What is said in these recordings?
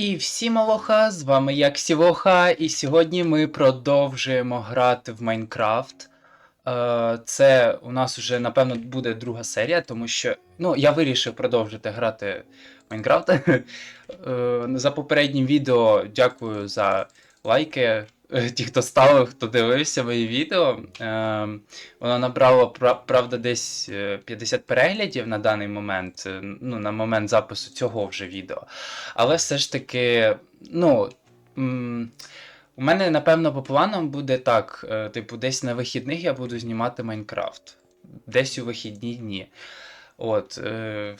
І всім алоха, з вами як Сівоха, і сьогодні ми продовжуємо грати в Майнкрафт. Е, Це у нас вже, напевно, буде друга серія, тому що ну, я вирішив продовжити грати в Майнкрафт. Е, За попереднім відео дякую за лайки. Е, Ті, хто ставив, хто дивився мої відео. Е, Воно набрало, правда, десь е, 50 переглядів на даний момент, е, ну, на момент запису цього вже відео. Але все ж таки, ну. У мене, напевно, по планам буде так: е, типу, десь на вихідних я буду знімати Майнкрафт. Десь у вихідні дні. От. Е,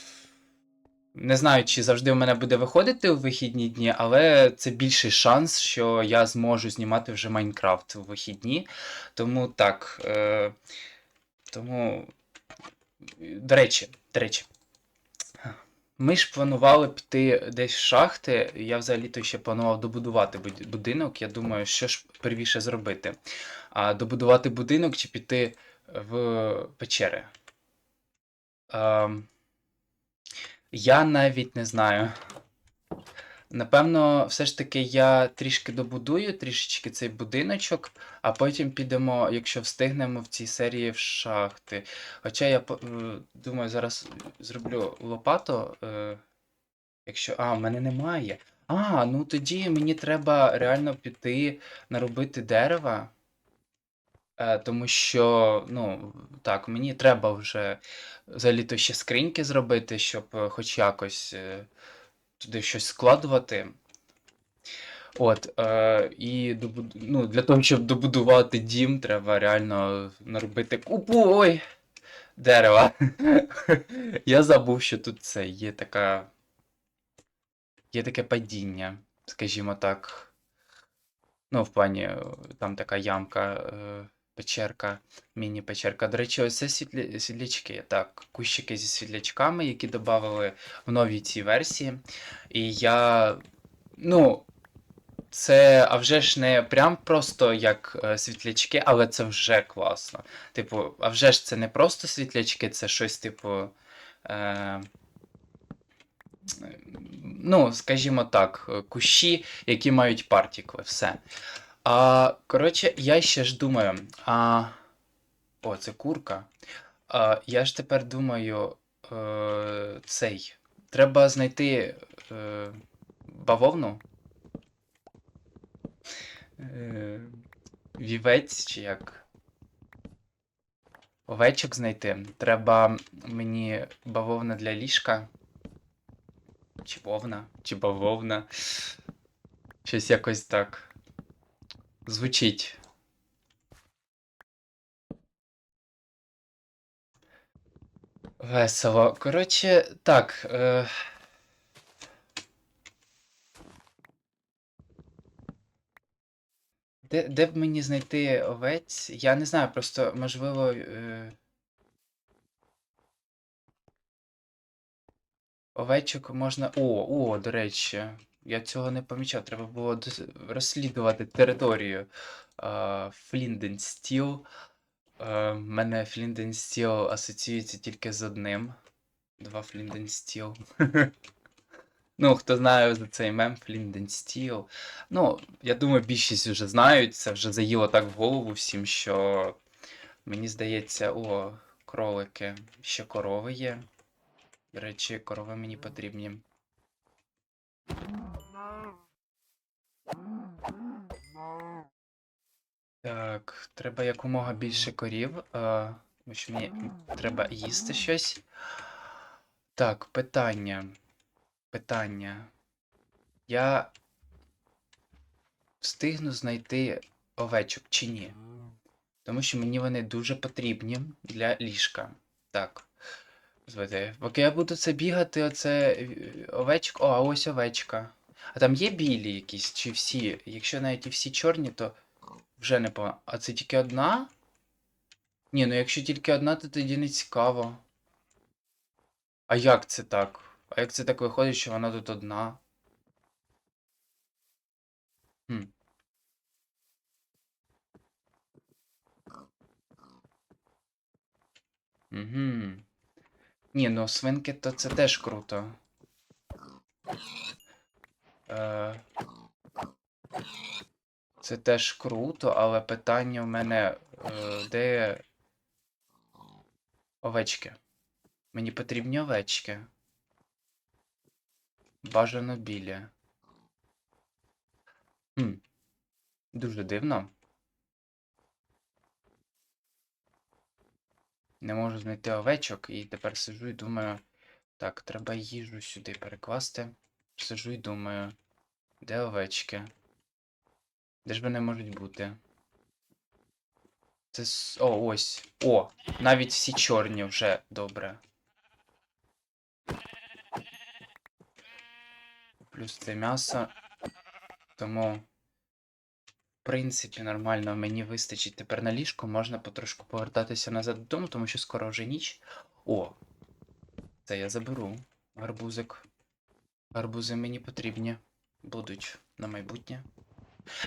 не знаю, чи завжди у мене буде виходити у вихідні дні, але це більший шанс, що я зможу знімати вже Майнкрафт у вихідні. Тому так. Е, тому. До речі, до речі. Ми ж планували піти десь в шахти. Я взагалі-то ще планував добудувати будинок. Я думаю, що ж первіше зробити. А добудувати будинок чи піти в печери. Ем, я навіть не знаю. Напевно, все ж таки я трішки добудую, трішечки цей будиночок, а потім підемо, якщо встигнемо в цій серії в шахти. Хоча я е, думаю, зараз зроблю лопату. е, Якщо. А, в мене немає. А, ну тоді мені треба реально піти наробити дерева. Е, Тому що, ну, так, мені треба вже взагалі-то ще скриньки зробити, щоб е, хоч якось е, туди щось складувати. От, е, і добуд... ну, для того, щоб добудувати дім, треба реально наробити купу ой, дерева. Я забув, що тут це є така. Є таке падіння, скажімо так. Ну, в плані, там така ямка, е, печерка, міні-печерка. До речі, ось це світлі... світлячки. Так, кущики зі світлячками, які додали в новій цій версії. І я. Ну, це, а вже ж не прям просто як е, світлячки, але це вже класно. Типу, а вже ж це не просто світлячки, це щось, типу. Е, ну, скажімо так, кущі, які мають партікли, все. А, коротше, я ще ж думаю. А, о, це курка. А, я ж тепер думаю, е, цей. Треба знайти е, бавовну. Е, вівець чи як? Овечок знайти. Треба мені бавовна для ліжка. Чи вовна, чи бавовна. Щось якось так. Звучить. Весело. Коротше, так. Е... Де, де б мені знайти овець? Я не знаю, просто можливо. Е... Овечок можна. О, о, до речі, я цього не помічав. Треба було розслідувати територію. Флінденстіл. В мене Флінденстіл асоціюється тільки з одним. Два Флінденстіл. Ну, хто знає за цей мем Флінденстіл. Ну, я думаю, більшість вже знають. Це вже заїло так в голову всім, що мені здається, о, кролики. Ще корови є. До речі, корови мені потрібні. Так, треба якомога більше корів, е, тому що мені треба їсти щось. Так, питання. Питання. Я встигну знайти овечок чи ні? Тому що мені вони дуже потрібні для ліжка. Так. Звати. Поки я буду це бігати, оце е, овечка. О, а ось овечка. А там є білі якісь, чи всі? Якщо навіть і всі чорні, то вже не по. А це тільки одна? Ні, ну якщо тільки одна, то тоді не цікаво. А як це так? А як це так виходить, що вона тут одна? Хм. Угу. Ні, ну свинки то це теж круто. Е, це теж круто, але питання в мене, е, де овечки? Мені потрібні овечки. Бажано білі. Хм. Дуже дивно. Не можу знайти овечок і тепер сижу і думаю. Так, треба їжу сюди перекласти. Сижу і думаю, де овечки? Де ж вони можуть бути? Це. О, ось. О! Навіть всі чорні вже добре. Плюс це м'ясо. Тому, принципі, нормально мені вистачить тепер на ліжко. Можна потрошку повертатися назад додому, тому що скоро вже ніч. О! Це я заберу. Гарбузик. Гарбузи мені потрібні. Будуть на майбутнє.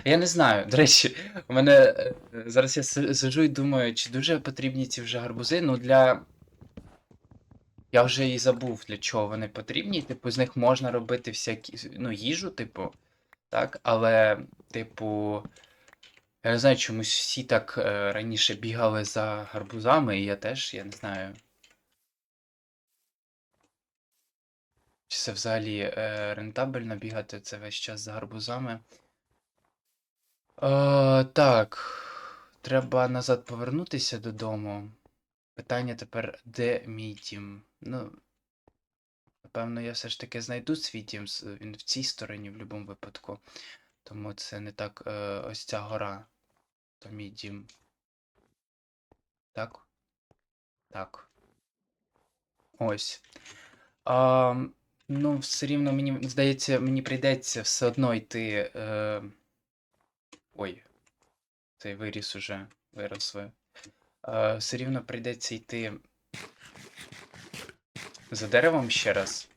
Я не знаю. До речі, у мене е, зараз я си- сиджу і думаю, чи дуже потрібні ці вже гарбузи. Ну, для. Я вже і забув, для чого вони потрібні. Типу, з них можна робити всякі, ну, їжу, типу, так, але, типу, я не знаю, чомусь всі так е, раніше бігали за гарбузами, і я теж, я не знаю. Чи це взагалі е, рентабельно бігати це весь час за гарбузами? Е, так. Треба назад повернутися додому. Питання тепер, де мій дім? Ну, напевно, я все ж таки знайду свій дім. Він в цій стороні в будь-якому випадку. Тому це не так. Е, ось ця гора. То мій дім. Так? Так. Ось. А, ну, все рівно мені здається, мені прийдеться все одно йти. Е... Ой, цей виріс уже виросли. Е, все рівно прийдеться йти за деревом ще раз.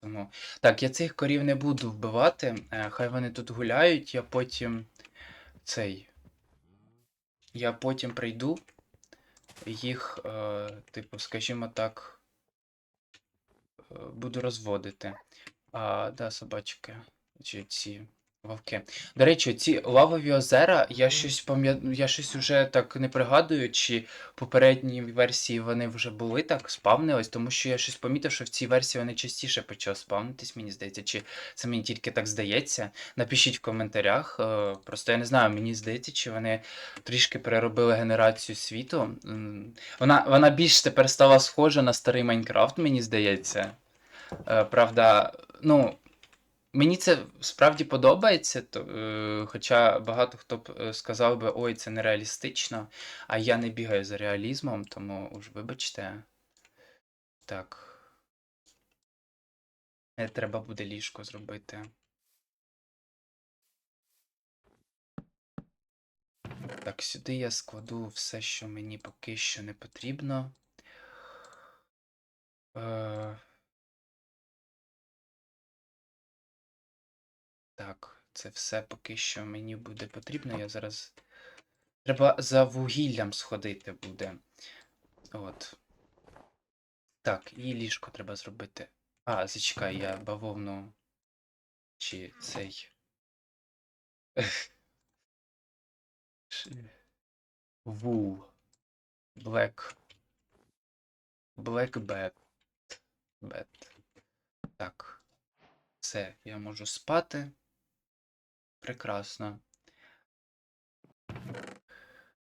Тому... Так, я цих корів не буду вбивати. Е, хай вони тут гуляють, я потім цей. Я потім прийду. Їх, е, типу, скажімо так, е, буду розводити. А, да, собачки. Чи ці вовки. До речі, ці лавові озера, я щось пам'ятаю, я щось уже так не пригадую, чи попередній версії вони вже були так, спавнились, тому що я щось помітив, що в цій версії вони частіше почали спавнитись, мені здається, чи це мені тільки так здається. Напишіть в коментарях. е, Просто я не знаю, мені здається, чи вони трішки переробили генерацію світу. Вона, вона більш тепер стала схожа на старий Майнкрафт, мені здається. Е, Правда, ну. Мені це справді подобається, то, е, хоча багато хто б е, сказав би, ой, це нереалістично, а я не бігаю за реалізмом, тому уж вибачте. Так. Е, Треба буде ліжко зробити. Так, сюди я складу все, що мені поки що не потрібно. Е... Так, це все поки що мені буде потрібно. Я зараз. Треба за вугіллям сходити буде. От. Так, і ліжко треба зробити. А, зачекай, я бавовну. Чи цей. Вул. Блек. Блек бет. Бет. Так. Все, я можу спати. Прекрасно.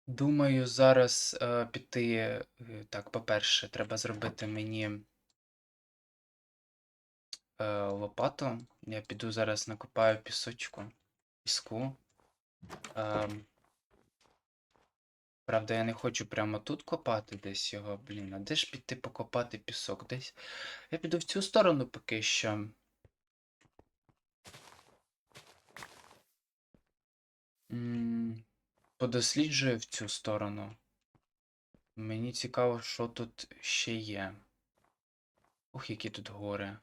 Думаю, зараз е, піти. е, Так, по-перше, треба зробити мені е, лопату. Я піду зараз накопаю пісочку, піску. Ем, правда, я не хочу прямо тут копати десь його, блін. А де ж піти покопати пісок? Десь. Я піду в цю сторону поки що. Подосліджую в цю сторону. Мені цікаво, що тут ще є. Ух, які тут гори.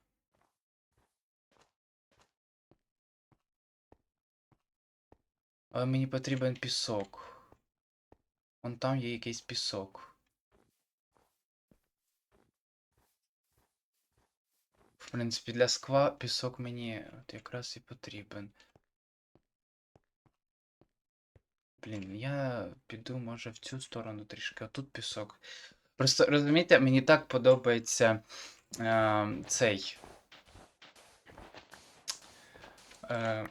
Але мені потрібен пісок. Вон там є якийсь пісок. В принципі, для скла пісок мені от якраз і потрібен. Блін, я піду, може, в цю сторону трішки, а тут пісок. Просто розумієте, мені так подобається е, цей. Е,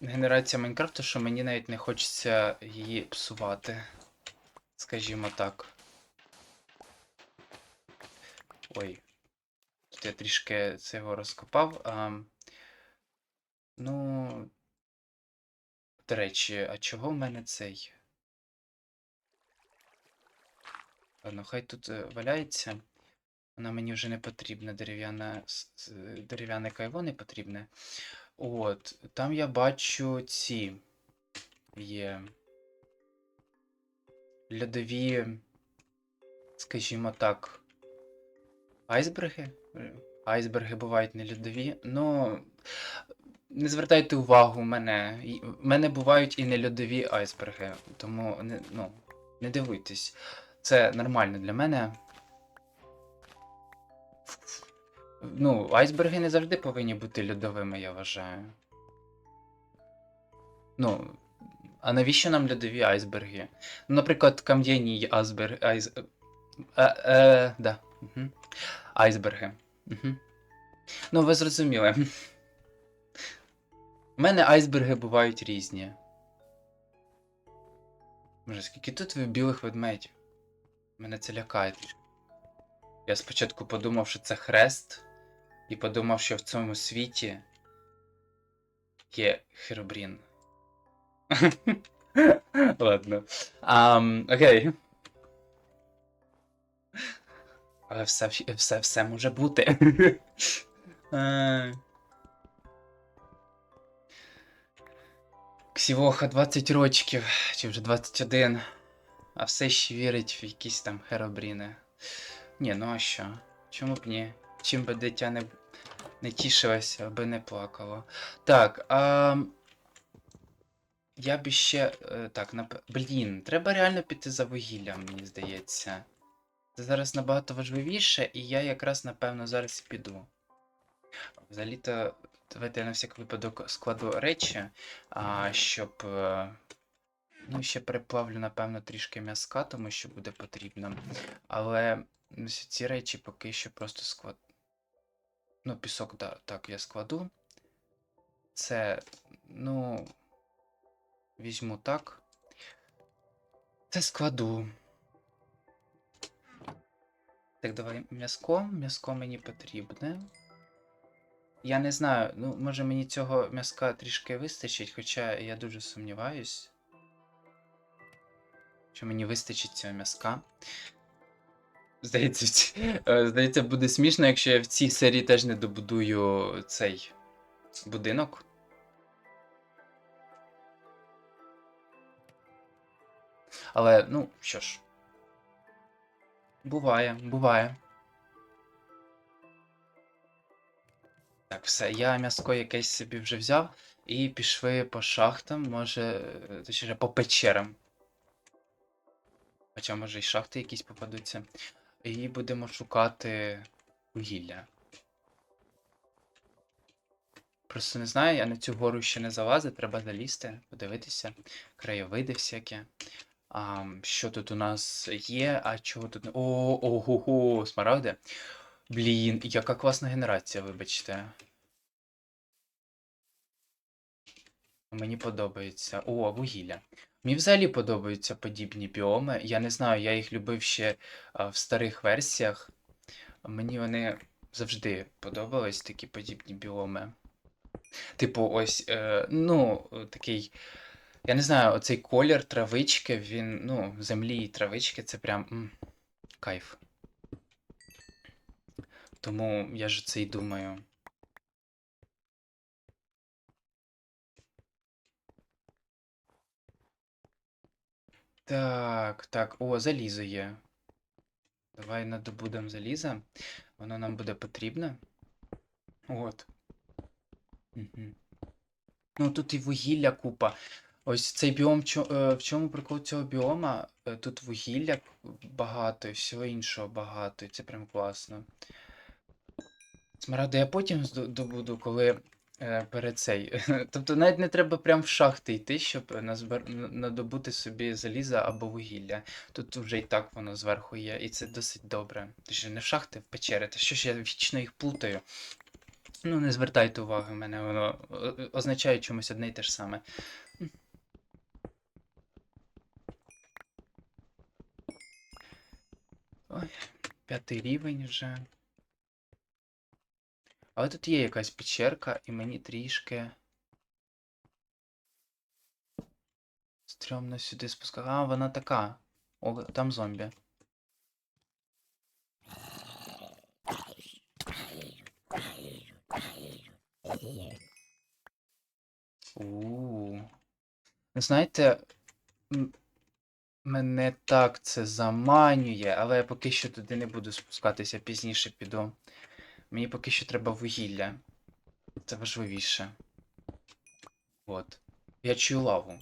генерація Майнкрафту, що мені навіть не хочеться її псувати. Скажімо так. Ой. Тут я трішки цього розкопав. А, ну. До речі, а чого в мене цей? Ладно, хай тут е, валяється. Вона мені вже не потрібна, дерев'яна дерев'яне кайло не потрібне. От, там я бачу ці є льодові, скажімо так, айсберги. Е, Айсберги бувають не льодові. Ну, не звертайте увагу, мене, в мене бувають і не льодові айсберги, тому не, ну, не дивуйтесь. Це нормально для мене. Ну, айсберги не завжди повинні бути льодовими, я вважаю. Ну, а навіщо нам льодові айсберги? Ну, наприклад, кам'яні айсберги. Айс... Е, е, да. Угу. Айсберги. Угу. Ну, ви зрозуміли. У мене айсберги бувають різні. Може, скільки тут білих ведмедів? Мене це лякає. Я спочатку подумав, що це хрест, і подумав, що в цьому світі є херобрін. Ладно. Окей. Але все, все, все може бути. Ксівоха 20 рочків, чи вже 21, а все ще вірить в якісь там херобріни. Ні, ну а що? Чому б ні? Чим би дитя не, не тішилося, аби не плакало. Так, а. Я б ще. е, Так, нап... Блін, треба реально піти за вугіллям, мені здається. Це зараз набагато важливіше, і я якраз, напевно, зараз піду. Взагалі-то, давайте я на всяк випадок складу речі, а, щоб. е, Ну, ще переплавлю, напевно, трішки м'язка, тому що буде потрібно. Але ці речі поки що просто склад. Ну, пісок, да, так, я складу. Це, ну. Візьму так. Це складу. Так, давай м'язко. М'язко мені потрібне. Я не знаю, ну, може мені цього м'язка трішки вистачить, хоча я дуже сумніваюсь. Що мені вистачить цього м'язка. Здається, ці- е, здається, буде смішно, якщо я в цій серії теж не добудую цей будинок. Але, ну, що ж. Буває, буває. Так, все, я м'яско якесь собі вже взяв і пішли по шахтам, може, е, точніше, по печерам. Хоча, може, і шахти якісь попадуться. І будемо шукати вугілля. Просто не знаю, я на цю гору ще не залазив, треба залізти, подивитися. Краєвиди всякі. А, що тут у нас є, а чого тут. О, ого, смарагди. Блін, яка класна генерація, вибачте. Мені подобається. О, вугілля. Мені взагалі подобаються подібні біоми. Я не знаю, я їх любив ще а, в старих версіях. Мені вони завжди подобались, такі подібні біоми. Типу, ось, е, ну, такий. Я не знаю, оцей колір травички, він, ну, землі і травички це прям м, кайф. Тому я ж це й думаю. Так, так, о, залізо є. Давай надобудемо заліза. Воно нам буде потрібне. От. Угу. Ну тут і вугілля купа. Ось цей біом, е, в чому прикол цього біома? Е, Тут вугілля багато і всього іншого багато, і це прям класно. Смарагди я потім добуду, коли е, перед цей. Тобто навіть не треба прям в шахти йти, щоб назбер... надобути собі заліза або вугілля. Тут вже і так воно зверху є, і це досить добре. Ти ж не в шахти, в печери, та що ж я вічно їх плутаю. Ну, не звертайте уваги, мене воно означає чомусь одне й те ж саме. Ой, п'ятий рівень вже. Але тут є якась печерка, і мені трішки. Стрьомно сюди спускати. А, вона така. О, там зомбі. У. Знаєте, мене так це заманює, але я поки що туди не буду спускатися, пізніше піду. Мені поки що треба вугілля. Це важливіше. От. Я чую лаву.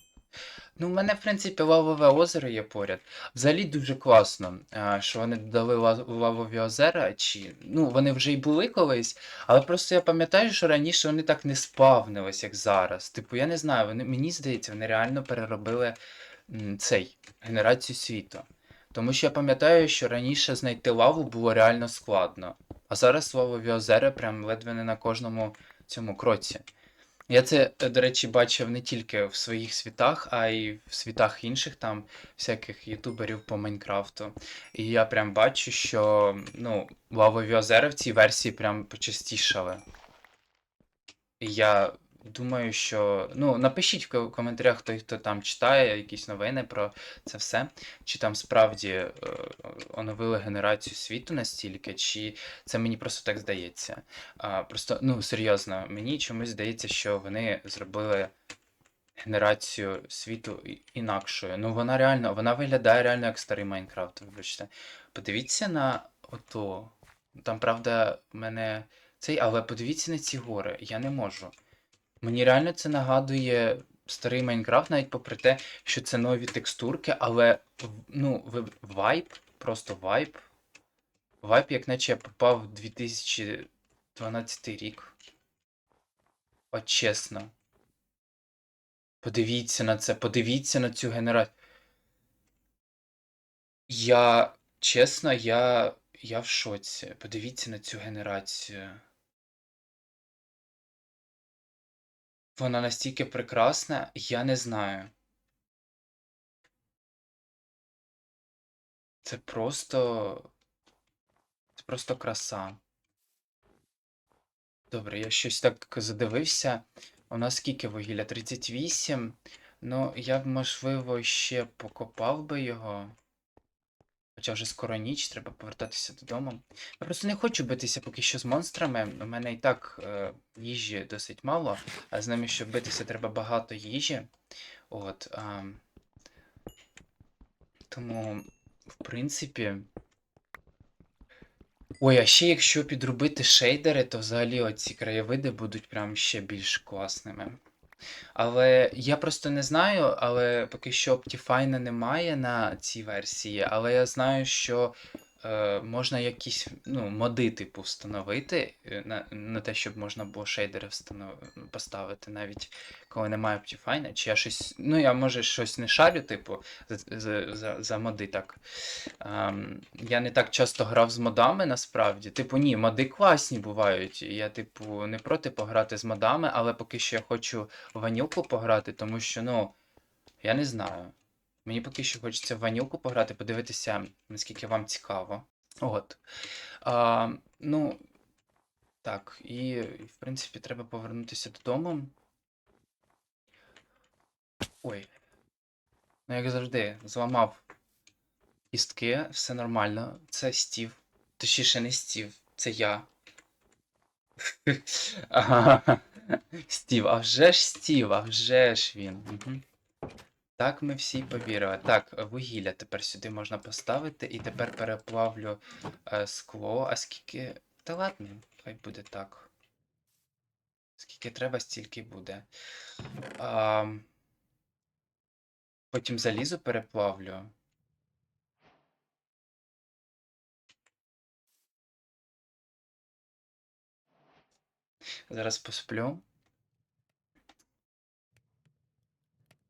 Ну, в мене, в принципі, лавове озеро є поряд. Взагалі дуже класно, що вони додали ла- лавові озера, чи. Ну, вони вже й були колись, але просто я пам'ятаю, що раніше вони так не спавнились, як зараз. Типу, я не знаю, вони, мені здається, вони реально переробили цей генерацію світу. Тому що я пам'ятаю, що раніше знайти лаву було реально складно. А зараз слово Віозера прям ледве не на кожному цьому кроці. Я це, е, до речі, бачив не тільки в своїх світах, а й в світах інших там всяких ютуберів по Майнкрафту. І я прям бачу, що ну, лавові озера в цій версії прям почастішали. Я думаю, що. Ну, напишіть в коментарях, хто, хто там читає якісь новини про це все. Чи там справді е, оновили генерацію світу настільки, чи це мені просто так здається. А, просто, ну, серйозно, мені чомусь здається, що вони зробили генерацію світу інакшою. Ну, вона реально, вона виглядає реально як старий Майнкрафт, вибачте. Подивіться на ото. Там, правда, в мене цей, але подивіться на ці гори. Я не можу. Мені реально це нагадує старий Майнкрафт, навіть попри те, що це нові текстурки, але ну, вайб, просто вайб. Вайб, як наче я попав в 2012 рік. От чесно. Подивіться на це, подивіться на цю генерацію. Я, чесно, я, я в шоці. Подивіться на цю генерацію. Вона настільки прекрасна, я не знаю. Це просто. Це просто краса. Добре, я щось так задивився. У нас скільки вугілля? 38. Ну, я б, можливо, ще покопав би його. Хоча вже скоро ніч, треба повертатися додому. Я просто не хочу битися поки що з монстрами. У мене і так е, їжі досить мало, а з ними, щоб битися, треба багато їжі. От. А, тому, в принципі. Ой, а ще якщо підробити шейдери, то взагалі оці краєвиди будуть прям ще більш класними. Але я просто не знаю, але поки що Optifine немає на цій версії, але я знаю, що е, можна якісь ну, моди, типу, встановити е, на, на те, щоб можна було шейдери встанов... поставити, навіть коли немає Optifine. Чи я щось. Ну, я може щось не шарю, типу, за, за, за, моди так. Ем, я не так часто грав з модами насправді. Типу, ні, моди класні бувають. Я, типу, не проти пограти з модами, але поки що я хочу ванілку пограти, тому що, ну, я не знаю. Мені поки що хочеться в ванілку пограти, подивитися, наскільки вам цікаво. От. А, ну, так, і, в принципі, треба повернутися додому. Ой. Ну, як завжди, зламав кістки, все нормально. Це Стів. Точніше, не Стів, це я. Стів, а вже ж Стів, а вже ж він. Мгм. Так ми всі повірили. Так, вугілля тепер сюди можна поставити, і тепер переплавлю е, скло. А скільки. Та ладно, хай буде так. Скільки треба, стільки буде. А, потім залізо переплавлю. Зараз посплю.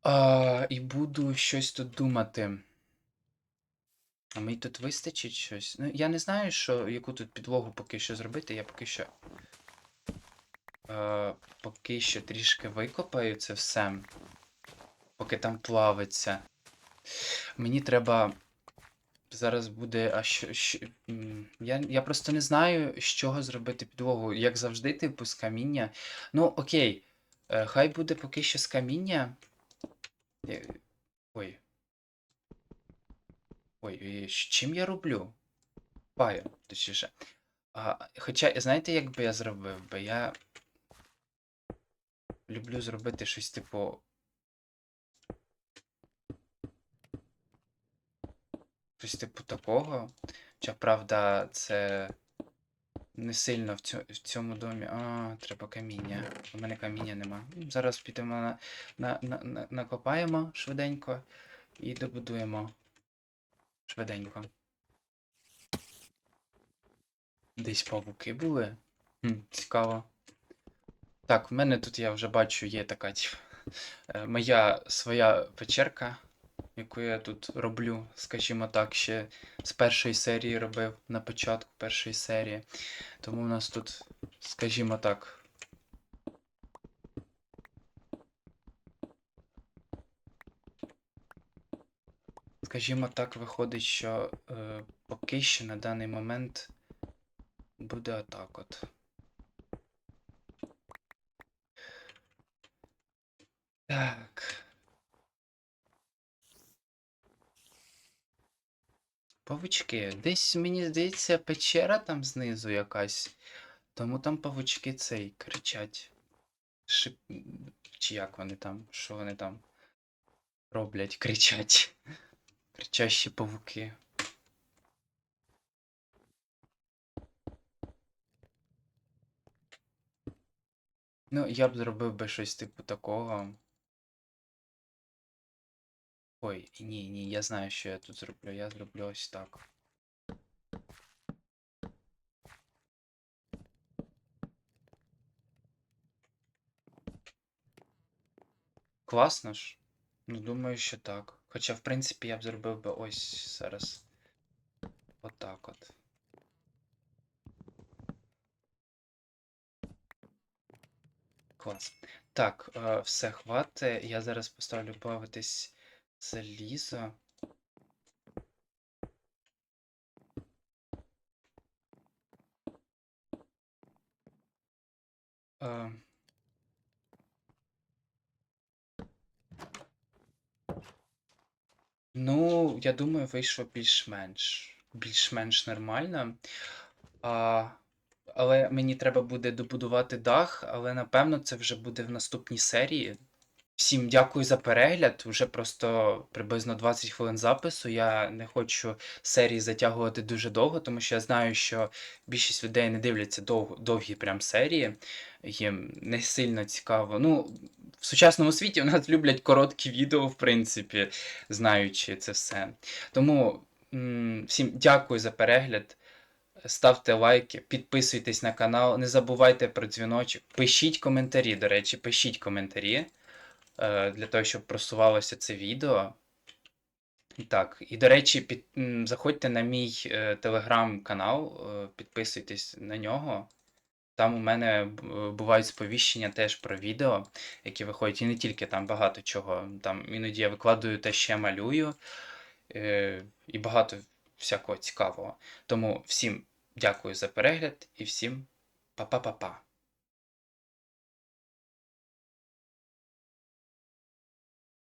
А, і буду щось тут думати. А мені тут вистачить щось. Ну, я не знаю, що, яку тут підлогу поки що зробити. Я поки що. Е, поки що трішки викопаю це все. Поки там плавиться. Мені треба. Зараз буде. А що. що я, я просто не знаю, з чого зробити підлогу. Як завжди, типу, з каміння. Ну, окей. Е, хай буде поки що з каміння. Е, Ой. Ой, з чим я роблю? Паю, точніше. А, хоча, знаєте, як би я зробив би? Я люблю зробити щось типу. Щось типу такого. Хоча, правда, це не сильно в, цьо- в цьому домі. А, треба каміння. У мене каміння нема. Зараз підемо на, на, на, на, накопаємо швиденько і добудуємо швиденько. Десь павуки були. Хм, цікаво. Так, в мене тут я вже бачу, є така е, моя своя печерка, яку я тут роблю, скажімо так, ще з першої серії робив на початку першої серії. Тому в нас тут, скажімо так. Скажімо так, виходить, що е, поки що на даний момент буде отак от. Так. Павучки. Десь, мені здається, печера там знизу якась. Тому там павучки цей кричать. Шип... Чи як вони там? Що вони там роблять? Кричать. Кричащі павуки. Ну, я б зробив би щось типу такого. Ой, ні, ні, я знаю, що я тут зроблю. Я зроблю ось так. Класно ж? Ну, думаю, що так. Хоча, в принципі, я б зробив би ось зараз. Отак от. Клас. Так, е, все, хвати. Я зараз поставлю плавитись залізо. Е, Ну, я думаю, вийшло більш-менш. Більш-менш нормально. А, але мені треба буде добудувати дах, але напевно це вже буде в наступній серії. Всім дякую за перегляд. Уже просто приблизно 20 хвилин запису. Я не хочу серії затягувати дуже довго, тому що я знаю, що більшість людей не дивляться дов- довгі прям серії. Їм не сильно цікаво. Ну, в сучасному світі в нас люблять короткі відео, в принципі, знаючи це все. Тому м, всім дякую за перегляд. Ставте лайки, підписуйтесь на канал, не забувайте про дзвіночок. Пишіть коментарі, до речі, пишіть коментарі для того, щоб просувалося це відео. Так, і до речі, під, заходьте на мій е, телеграм-канал, е, підписуйтесь на нього. Там у мене бувають сповіщення теж про відео, які виходять, і не тільки там багато чого. Там іноді я викладаю те, що я малюю, е, і багато всякого цікавого. Тому всім дякую за перегляд і всім па-па-па-па.